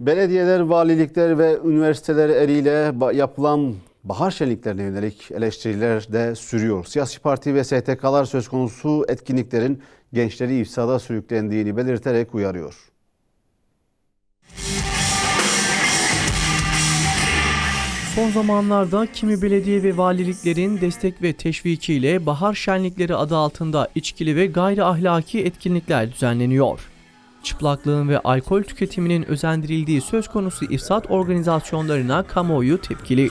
Belediyeler, valilikler ve üniversiteler eliyle yapılan bahar şenliklerine yönelik eleştiriler de sürüyor. Siyasi parti ve STK'lar söz konusu etkinliklerin gençleri ifsada sürüklendiğini belirterek uyarıyor. Son zamanlarda kimi belediye ve valiliklerin destek ve teşvikiyle bahar şenlikleri adı altında içkili ve gayri ahlaki etkinlikler düzenleniyor. Çıplaklığın ve alkol tüketiminin özendirildiği söz konusu ifsat organizasyonlarına kamuoyu tepkili.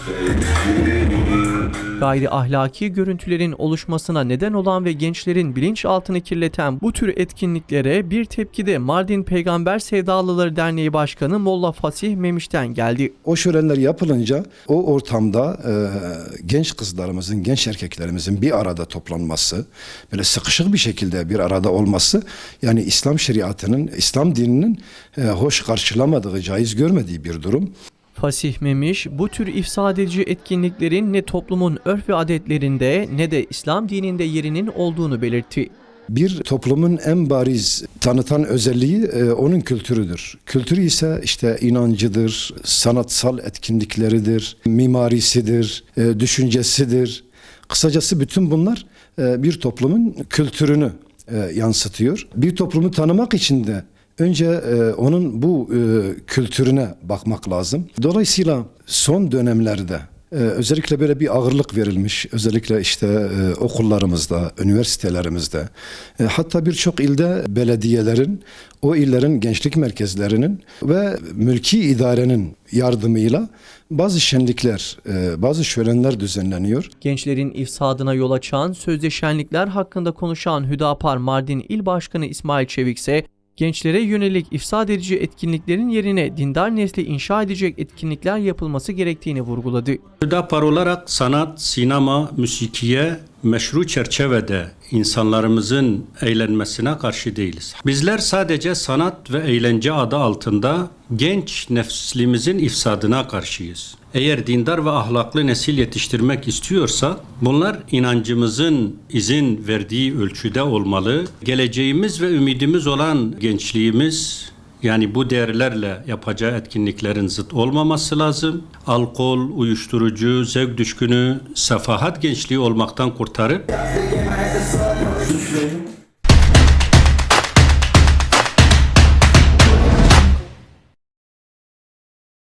Gayri ahlaki görüntülerin oluşmasına neden olan ve gençlerin bilinçaltını kirleten bu tür etkinliklere bir tepki de Mardin Peygamber Sevdalıları Derneği Başkanı Molla Fasih Memiş'ten geldi. O şölenler yapılınca o ortamda e, genç kızlarımızın, genç erkeklerimizin bir arada toplanması, böyle sıkışık bir şekilde bir arada olması yani İslam şeriatının, İslam dininin e, hoş karşılamadığı, caiz görmediği bir durum. Fasih Memiş, bu tür ifsad edici etkinliklerin ne toplumun örf ve adetlerinde ne de İslam dininde yerinin olduğunu belirtti. Bir toplumun en bariz tanıtan özelliği e, onun kültürüdür. Kültürü ise işte inancıdır, sanatsal etkinlikleridir, mimarisidir, e, düşüncesidir. Kısacası bütün bunlar e, bir toplumun kültürünü e, yansıtıyor. Bir toplumu tanımak için de önce e, onun bu e, kültürüne bakmak lazım. Dolayısıyla son dönemlerde ee, özellikle böyle bir ağırlık verilmiş. Özellikle işte e, okullarımızda, üniversitelerimizde, e, hatta birçok ilde belediyelerin, o illerin gençlik merkezlerinin ve mülki idarenin yardımıyla bazı şenlikler, e, bazı şölenler düzenleniyor. Gençlerin ifsadına yol açan sözde şenlikler hakkında konuşan Hüdapar Mardin İl Başkanı İsmail Çevik ise gençlere yönelik ifsad edici etkinliklerin yerine dindar nesli inşa edecek etkinlikler yapılması gerektiğini vurguladı. Hüdapar olarak sanat, sinema, müzikiye meşru çerçevede insanlarımızın eğlenmesine karşı değiliz. Bizler sadece sanat ve eğlence adı altında genç nefslimizin ifsadına karşıyız. Eğer dindar ve ahlaklı nesil yetiştirmek istiyorsak bunlar inancımızın izin verdiği ölçüde olmalı. Geleceğimiz ve ümidimiz olan gençliğimiz yani bu değerlerle yapacağı etkinliklerin zıt olmaması lazım. Alkol, uyuşturucu, zevk düşkünü, sefahat gençliği olmaktan kurtarıp